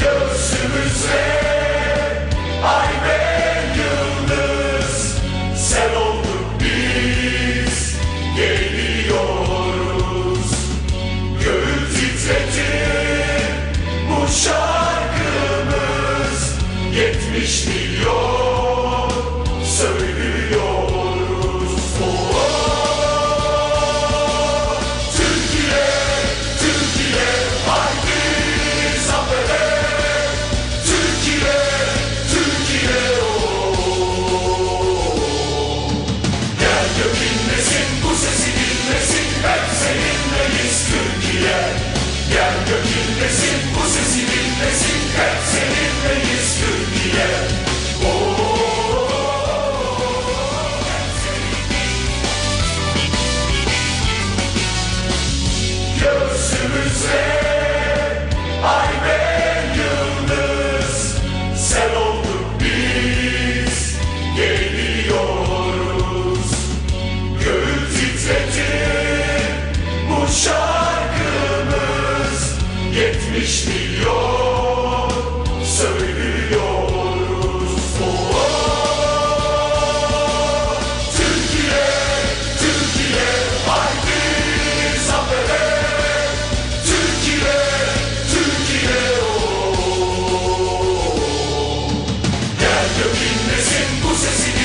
Göğsümüze ay ve yıldız Sen olduk biz geliyoruz. Göğü titretir bu şarkımız bu sesi dinlesin Hep seninleyiz Türkiye Gel gök inlesin, bu sesi dinlesin Hep seninleyiz Türkiye Göğsümüze beş milyon söylüyoruz. Türkiye, Türkiye haydi zafere. Türkiye, Türkiye oh. Gel gök bu sesini.